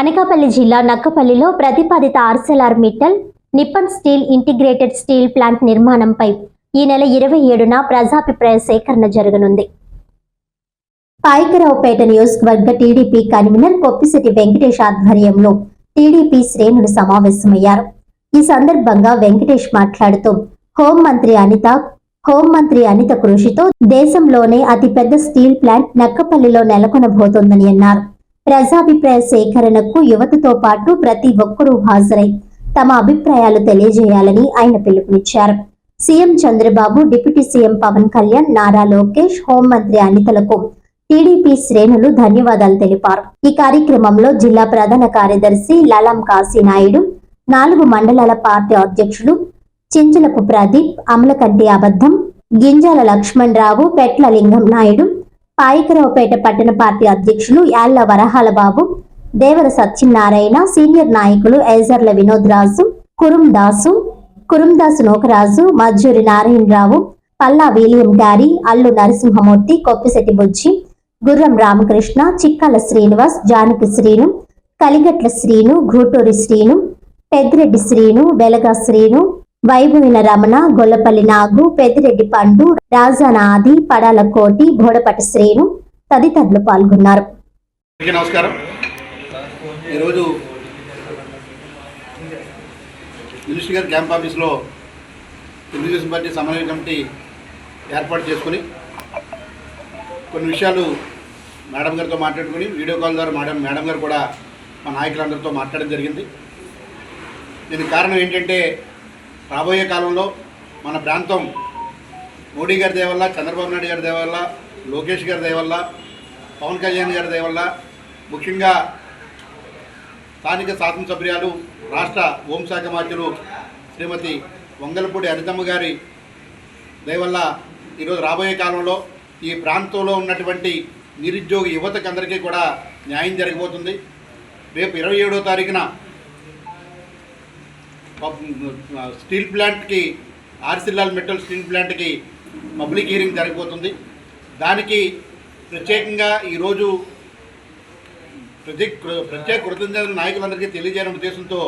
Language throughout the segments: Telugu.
అనకాపల్లి జిల్లా నక్కపల్లిలో ప్రతిపాదిత Arcelor Mittal Nippon steel integrated steel plant నిర్మాణంపై ఈ నెల ఇరవై ఏడున ప్రజాభిప్రాయ సేకరణ జరగనుంది. పాయకరావుపేట నియోజకవర్గ టీడీపీ కన్వీనర్ కొప్పిశెట్టి వెంకటేష్ ఆధ్వర్యంలో టీడీపీ శ్రేణులు సమావేశమయ్యారు. ఈ సందర్భంగా వెంకటేష్ మాట్లాడుతూ హోంమంత్రి అనిత హోంమంత్రి అనిత కృషితో దేశంలోనే అతిపెద్ద స్టీల్ ప్లాంట్ నక్కపల్లిలో నెలకొనబోతోందని అన్నారు. ప్రజాభిప్రాయ సేకరణకు యువతతో పాటు ప్రతి ఒక్కరూ హాజరై తమ అభిప్రాయాలు తెలియజేయాలని ఆయన పిలుపునిచ్చారు. CM Chandrababu deputy CM Pawan Kalyan Nara Lokesh హోంమంత్రి అనితలకు టీడీపీ శ్రేణులు ధన్యవాదాలు తెలిపారు. ఈ కార్యక్రమంలో జిల్లా ప్రధాన కార్యదర్శి లలం కాశీనాయుడు నాలుగు మండలాల పార్టీ అధ్యక్షులు చింజలపు ప్రదీప్ అమలకంటి అబద్ధం గింజాల లక్ష్మణ్ రావు పెట్ల లింగం నాయుడు పాయకరావుపేట పట్టణ పార్టీ అధ్యక్షులు యాళ్ళ వరహాల బాబు దేవర సత్యనారాయణ సీనియర్ నాయకులు ఏజర్ల వినోద్ రాజు కురుం దాసు కురుందాసు నోకరాజు మజ్జూరి నారాయణరావు పల్లా విలియం గారి అల్లు నరసింహమూర్తి కొప్పిశెట్టి బుజ్జి గుర్రం రామకృష్ణ చిక్కాల శ్రీనివాస్ జానకి శ్రీను కలిగట్ల శ్రీను ఘూటూరి శ్రీను పెద్దిరెడ్డి శ్రీను వెలగా శ్రీను వైభవిన రమణ గొల్లపల్లి నాగు పెద్దిరెడ్డి పండు రాజా నాది పడాల కోటి బోడపటి శ్రేణు తదితరులు పాల్గొన్నారు. నమస్కారం. ఈరోజు మినిస్టర్ గారి క్యాంప్ ఆఫీస్లో తెలుగుదేశం పార్టీ సమన్వయ కమిటీ ఏర్పాటు చేసుకుని కొన్ని విషయాలు మేడం గారితో మాట్లాడుకుని వీడియో కాల్ ద్వారా మేడం మేడం గారు కూడా మా నాయకులందరితో మాట్లాడడం జరిగింది. దీనికి కారణం ఏంటంటే రాబోయే కాలంలో మన ప్రాంతం మోడీ గారి దయవల్ల చంద్రబాబు నాయుడు గారి దేవల్ల లోకేష్ గారి దేవల్ల పవన్ కళ్యాణ్ గారి దేవల్ల ముఖ్యంగా స్థానిక శాసనసభ్యురాలు రాష్ట్ర హోంశాఖ మంత్రులు శ్రీమతి వంగలపూడి హరితమ్మ గారి దయవల్ల ఈరోజు రాబోయే కాలంలో ఈ ప్రాంతంలో ఉన్నటువంటి నిరుద్యోగ యువతకు అందరికీ కూడా న్యాయం జరగబోతుంది. రేపు ఇరవై ఏడో తారీఖున స్టీల్ ప్లాంట్కి ఆర్సిల్లాల్ మెటల్ స్టీల్ ప్లాంట్కి పబ్లిక్ హీరింగ్ జరగబోతుంది దానికి ప్రత్యేకంగా ఈరోజు ప్రత్యేక ప్రత్యేక కృతజ్ఞతలు నాయకులందరికీ తెలియజేయడం ఉద్దేశంతో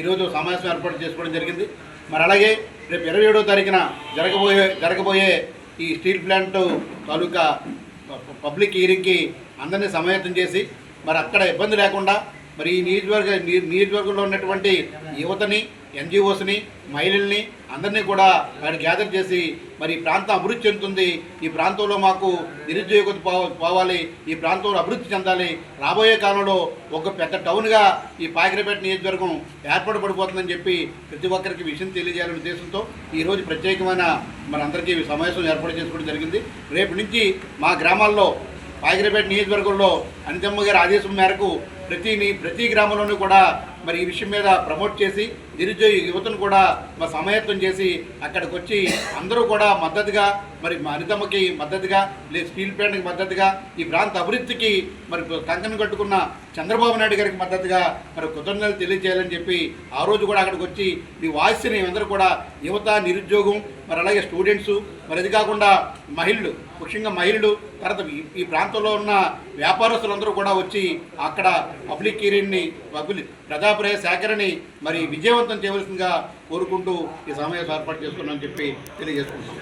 ఈరోజు సమావేశం ఏర్పాటు చేసుకోవడం జరిగింది. మరి అలాగే రేపు ఇరవై ఏడో తారీఖున జరగబోయే జరగబోయే ఈ స్టీల్ ప్లాంట్ తాలూకా పబ్లిక్ హీరింగ్కి అందరినీ సమాయత్తం చేసి మరి అక్కడ ఇబ్బంది లేకుండా మరి ఈ నియోజకవర్గ నియోజకవర్గంలో ఉన్నటువంటి యువతని ఎన్జిఓస్ని మహిళల్ని అందరినీ కూడా ఆయన గ్యాదర్ చేసి మరి ఈ ప్రాంతం అభివృద్ధి చెందుతుంది. ఈ ప్రాంతంలో మాకు నిరుద్యోగత పోవాలి. ఈ ప్రాంతంలో అభివృద్ధి చెందాలి. రాబోయే కాలంలో ఒక పెద్ద టౌన్గా ఈ పాకిరపేట నియోజకవర్గం ఏర్పడబడిపోతుందని చెప్పి ప్రతి ఒక్కరికి విషయం తెలియజేయాలనే ఉద్దేశంతో ఈరోజు ప్రత్యేకమైన మనందరికీ సమావేశం ఏర్పాటు చేసుకోవడం జరిగింది. రేపు నుంచి మా గ్రామాల్లో పాకిరపేట నియోజకవర్గంలో అనితమ్మ గారి ఆదేశం మేరకు ప్రతి ప్రతి గ్రామంలోనూ కూడా మరి ఈ విషయం మీద ప్రమోట్ చేసి నిరుద్యోగ యువతను కూడా మా సమాయత్తం చేసి అక్కడికి వచ్చి అందరూ కూడా మద్దతుగా మరి మా అనితమ్మకి మద్దతుగా లేదు స్టీల్ ప్లాంట్కి మద్దతుగా ఈ ప్రాంత అభివృద్ధికి మరి కంకణం కట్టుకున్న చంద్రబాబు నాయుడు గారికి మద్దతుగా మరి కృతజ్ఞతలు తెలియజేయాలని చెప్పి ఆ రోజు కూడా అక్కడికి వచ్చి మీ వాయిస్ని అందరూ కూడా యువత నిరుద్యోగం మరి అలాగే స్టూడెంట్స్ మరి అది కాకుండా మహిళలు ముఖ్యంగా మహిళలు తర్వాత ఈ- ప్రాంతంలో ఉన్న వ్యాపారస్తులందరూ కూడా వచ్చి అక్కడ పబ్లిక్ హీరింగ్ని పబ్లిక్ ప్రజాప్రాయ సేకరణని మరి విజయవంతం చేయవలసిందిగా కోరుకుంటూ ఈ సమావేశం ఏర్పాటు చేసుకున్నామని చెప్పి తెలియజేసుకుంటున్నాం.